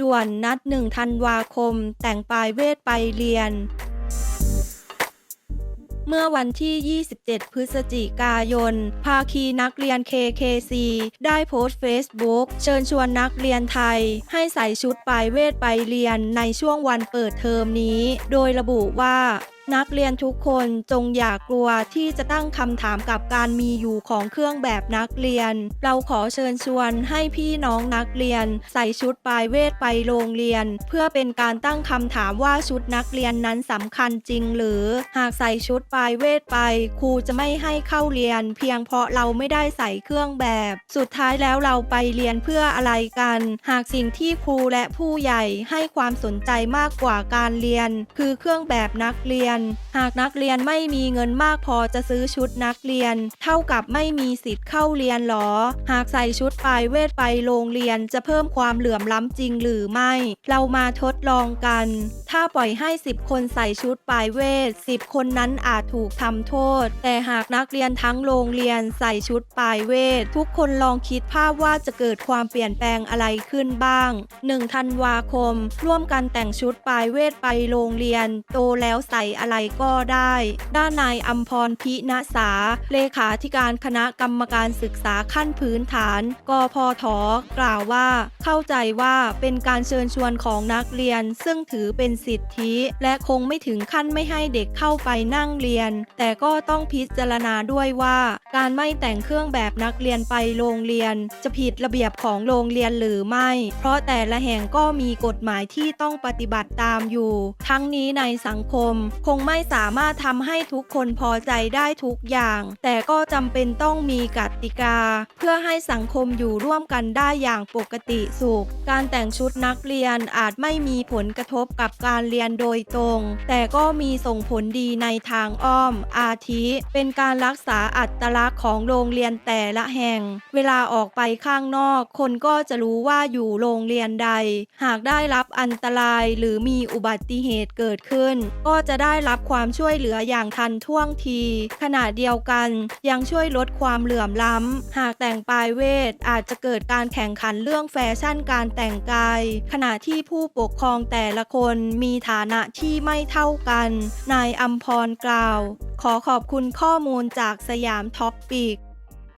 ด่วนนัดหนึ่งธันวาคม แต่งปลายเวทไปเรียน เมื่อวันที่ 27 พฤศจิกายน ภาคีนักเรียน KKC ได้โพสต์ Facebook เชิญชวนนักเรียนไทย ให้ใส่ชุดปลายเวทไปเรียนในช่วงวันเปิดเทอมนี้ โดยระบุว่านักเรียนทุกคนจงอย่ากลัวที่จะตั้งคำถามกับการมีอยู่ของเครื่องแบบนักเรียน เราขอเชิญชวนให้พี่น้องนักเรียน ใส่ชุดปลายเวทไปโรงเรียน เพื่อเป็นการตั้งคำถามว่าชุดนักเรียนนั้นสำคัญจริง หรือ หากใส่ชุดปลายเวทไป ครูจะไม่ให้เข้าเรียน เพียงเพราะเราไม่ได้ใส่เครื่องแบบ สุดท้ายแล้วเราไปเรียนเพื่ออะไรกัน หากสิ่งที่ครูและผู้ใหญ่ให้ความสนใจมากกว่าการเรียน คือเครื่องแบบนักเรียนหากนักเรียนไม่มีเงินมากพอจะซื้อชุดนักเรียน เท่ากับไม่มีสิทธิ์เข้าเรียนหรอ หากใส่ชุดปลายเวทไปโรงเรียนจะเพิ่มความเหลื่อมล้ำจริงหรือไม่ เรามาทดลองกัน ถ้าปล่อยให้ 10 คนใส่ชุดปลายเวท 10 คนนั้นอาจถูกทำโทษ แต่หากนักเรียนทั้งโรงเรียนใส่ชุดปลายเวท ทุกคนลองคิดภาพว่าจะเกิดความเปลี่ยนแปลงอะไรขึ้นบ้าง 1 ธันวาคม ร่วมกันแต่งชุดปลายเวทไปโรงเรียน โตแล้วใส่อะไรก็ได้ ด้านนายอัมพรพิณสา เลขาธิการคณะกรรมการศึกษาขั้นพื้นฐาน กพทกล่าวว่า เข้าใจว่าเป็นการเชิญชวนของนักเรียน ซึ่งถือเป็นสิทธิ และคงไม่ถึงขั้นไม่ให้เด็กเข้าไปนั่งเรียน แต่ก็ต้องพิจารณาด้วยว่า การไม่แต่งเครื่องแบบนักเรียนไปโรงเรียน จะผิดระเบียบของโรงเรียนหรือไม่ เพราะแต่ละแห่งก็มีกฎหมายที่ต้องปฏิบัติตามอยู่ ทั้งนี้ในสังคมคงไม่สามารถทำให้ทุกคนพอใจได้ทุกอย่าง แต่ก็จำเป็นต้องมีกติกา เพื่อให้สังคมอยู่ร่วมกันได้อย่างปกติสุข การแต่งชุดนักเรียนอาจไม่มีผลกระทบกับการเรียนโดยตรง แต่ก็มีส่งผลดีในทางอ้อม อาทิ เป็นการรักษาอัตลักษณ์ของโรงเรียนแต่ละแห่ง เวลาออกไปข้างนอก คนก็จะรู้ว่าอยู่โรงเรียนใด หากได้รับอันตรายหรือมีอุบัติเหตุเกิดขึ้น ก็จะได้รับความช่วยเหลืออย่างทันท่วงที ขณะเดียวกัน ยังช่วยลดความเหลื่อมล้ำ หากแต่งปลายเวทอาจจะเกิดการแข่งขันเรื่องแฟชั่นการแต่งกาย ขณะที่ผู้ปกครองแต่ละคนมีฐานะที่ไม่เท่ากัน นายอัมพรกล่าว ขอขอบคุณข้อมูลจากสยามท็อปปิก